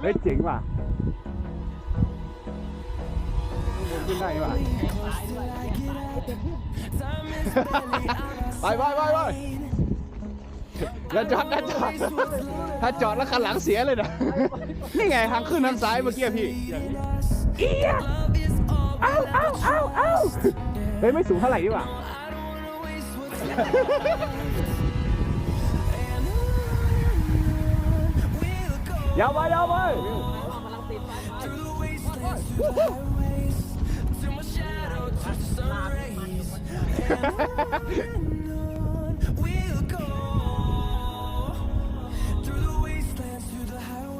เฮ้ยเจ๋งว่ะขึ้นได้ว่ะ ไปไปไปไปแล้วจอดแล้วจอดถ้าจอดแล้วคันหลังเสียเลยนะ นี่ไงทางขึ้นทางซ้ายเมื่อกี้พี่เอียเอ้าเอ้าเอ้าเอ้าเฮ้ยไม่สูงเท่าไหร่ดีกว่า ยาวไปยาวไป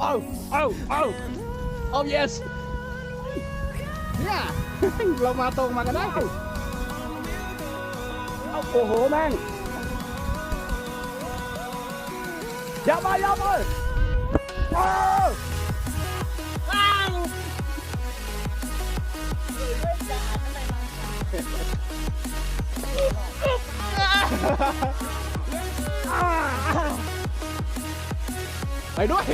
เอาเอาเอาเอา yes เนี่ยเรามาตรงมากันได้เอาโอ้โหแม่งยาวไปยาวไปอ้าวอ้าว ไปด้วย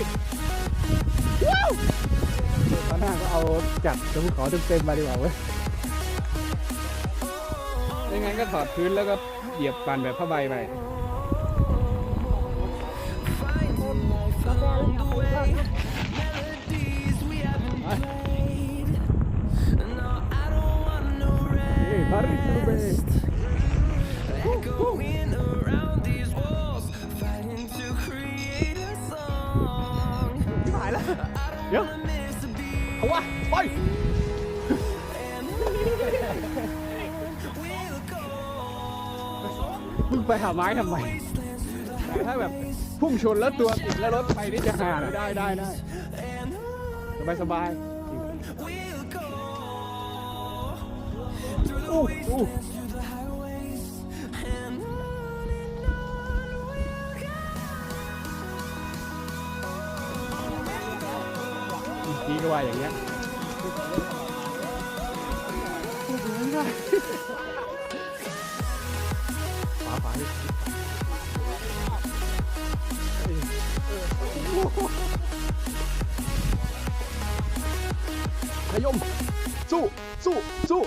ว้าวตอนหน้าก็เอาจัดจะภูเขาเต็มๆมาดีกว่าเว้ยไม่งั้นก็ถอดพื้นแล้วก็เหยียบปั่นแบบผ้าใบไป มึงไปหาไม้ทำไมแต่ถ้าแบบพุ่งชนแล้วตัวติดแล้วรถไปนี่จะหาเหรอได้ได้ได้สบายสบาย We'll go อู้อู้พี่ก็ว่าอย่างเงี้ย ฝาฝาขยม สู้ สู้ สู้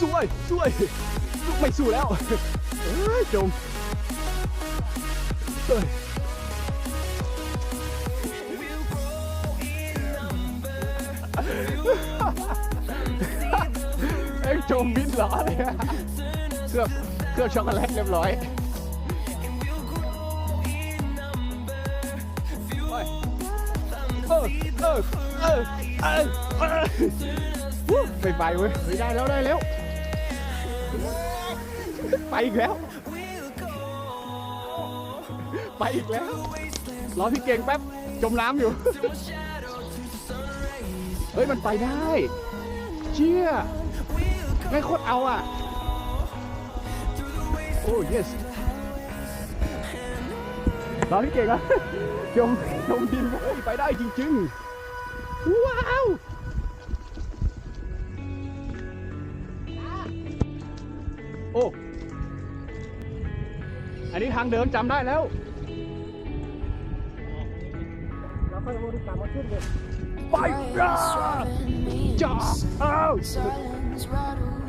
สู้เว้ยสู้เว้ยไม่สู้แล้วเอ้ยจมเอ้ยไอ้ยจมมิดหรอเนี่ยเคลือบ เคลือบช็อกโกแลตเรียบร้อยเออเออเออเออเออไปไปเว้ยเฮ้ยได้แล้วได้แล้ว ไปอีกแล้ว ไปอีกแล้วรอพี่เก่งแป๊บจมน้ำอยู่ เฮ้ยมันไปได้ เชี่ยไม่โคตรเอาอะ โอ้ yes รอพี่เก่งอะจมจมดินไปได้จริงๆ ว้าวโอ้อันนี้ทางเดินจำได้แล้วไปจ้าจ้าอ้าว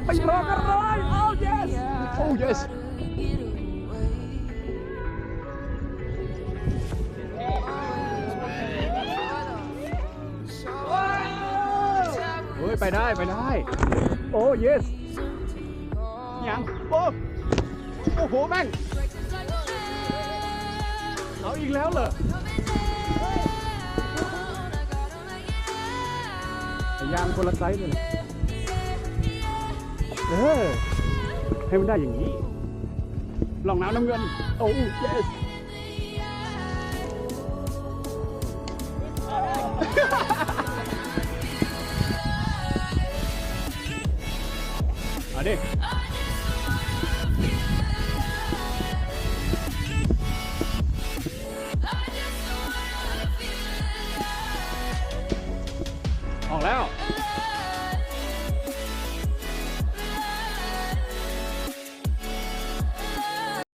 ไปรอกันเลยโอ้ yes โอ้ yes ไปได้ไปได้ โอ้ yes ยังโอ้โอ้โหแม่งเอาอีกแล้วเหรอยางคนละไซส์เลยเออ ให้มันได้อย่างนี้ลองน้ำน้ำเงิน โอ้ yes All out.